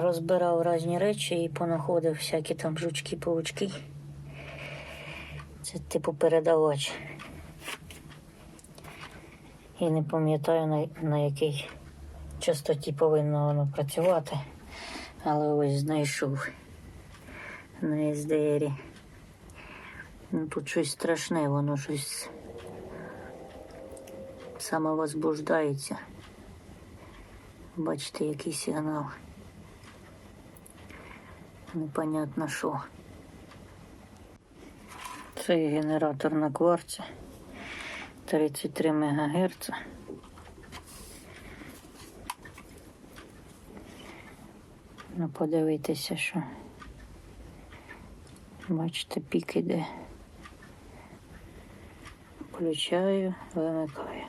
розбирав різні речі і понаходив всякі там жучки паучки Це типу передавач. І не пам'ятаю на, на якій частоті повинно воно працювати. Але ось знайшов на SDR. Ну, тут щось страшне, воно щось самовозбуждається. Бачите, який сигнал. Непонятно що. Це є генератор на кварці. 33 МГц. Ну, подивитися, що. Бачите, пік іде. Включаю, вимикаю.